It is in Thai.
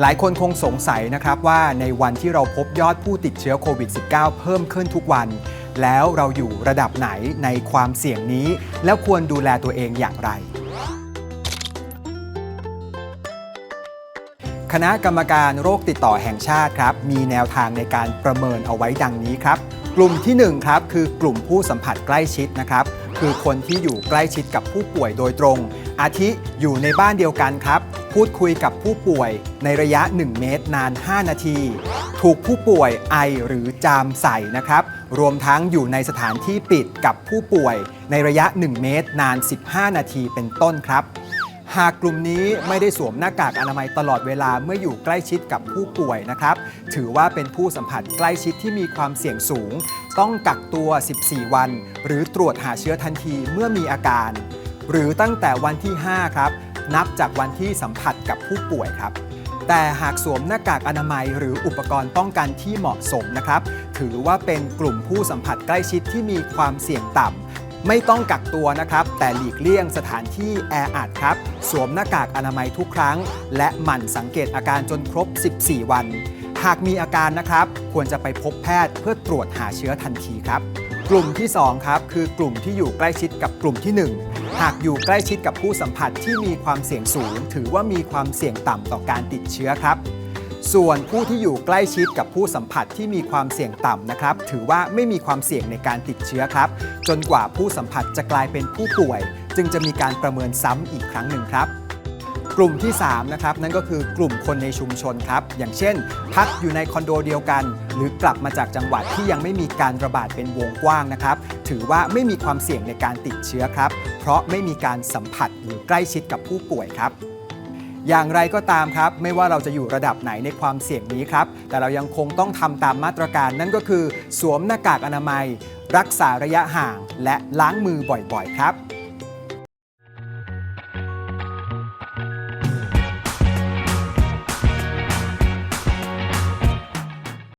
หลายคนคงสงสัยนะครับว่าในวันที่เราพบยอดผู้ติดเชื้อโควิด -19 เพิ่มขึ้นทุกวัน แล้วเราอยู่ระดับไหนในความเสี่ยงนี้ แล้วควรดูแลตัวเองอย่างไร คณะกรรมการโรคติดต่อแห่งชาติครับ มีแนวทางในการประเมินเอาไว้ดังนี้ครับ กลุ่มที่ 1 ครับ คือกลุ่มผู้สัมผัสใกล้ชิดนะครับ คือคนที่อยู่ใกล้ชิดกับผู้ป่วยโดยตรง อาทิอยู่ในบ้านเดียวกันครับ พูดคุยกับผู้ป่วยในระยะ 1 เมตรนาน 5 นาที ถูกผู้ป่วยไอหรือจามใส่นะครับ รวมทั้งอยู่ในสถานที่ปิดกับผู้ป่วยในระยะ 1 เมตรนาน 15 นาทีเป็นต้นครับ หากกลุ่มนี้ไม่ได้สวมหน้ากากอนามัยตลอดเวลาเมื่ออยู่ใกล้ชิดกับผู้ป่วยนะครับ ถือว่าเป็นผู้สัมผัสใกล้ชิดที่มีความเสี่ยงสูง ต้องกักตัว 14 วัน หรือตรวจหาเชื้อทันทีเมื่อมีอาการ หรือตั้งแต่วันที่ 5 ครับ นับจากวันที่สัมผัสกับผู้ป่วยครับ แต่หากสวมหน้ากากอนามัย หรืออุปกรณ์ป้องกันที่เหมาะสมนะครับ ถือว่าเป็นกลุ่มผู้สัมผัสใกล้ชิดที่มีความเสี่ยงต่ำไม่ต้องกักตัวนะครับ แต่หลีกเลี่ยงสถานที่แออัดครับ สวมหน้ากากอนามัยทุกครั้ง และหมั่นสังเกตอาการจนครบ 14 วัน หากมีอาการนะครับ ควรจะไปพบแพทย์เพื่อตรวจหาเชื้อทันทีครับ กลุ่มที่ 2 ครับ คือกลุ่มที่อยู่ใกล้ชิดกับกลุ่มที่ 1 หากอยู่ใกล้ชิดกับผู้สัมผัสที่มีความเสี่ยงสูง ถือว่ามีความเสี่ยงต่ำต่อการติดเชื้อครับ ส่วนผู้ที่อยู่ใกล้ชิดกับผู้สัมผัสที่มีความเสี่ยงต่ำนะครับ ถือว่าไม่มีความเสี่ยงในการติดเชื้อครับ จนกว่าผู้สัมผัสจะกลายเป็นผู้ป่วย จึงจะมีการประเมินซ้ำอีกครั้งหนึ่งครับ กลุ่มที่3นะครับนั่นก็คือกลุ่มคนในชุมชนครับ อย่างเช่น พักอยู่ในคอนโดเดียวกัน หรือกลับมาจากจังหวัดที่ยังไม่มีการระบาดเป็นวงกว้างนะครับ ถือว่าไม่มีความเสี่ยงในการติดเชื้อครับ เพราะไม่มีการสัมผัสหรือใกล้ชิดกับผู้ป่วยครับอย่างไรก็ตามครับ ไม่ว่าเราจะอยู่ระดับไหนในความเสี่ยงนี้ครับ แต่เรายังคงต้องทำตามมาตรการนั่นก็คือ สวมหน้ากากอนามัย รักษาระยะห่าง และล้างมือบ่อยๆ ครับ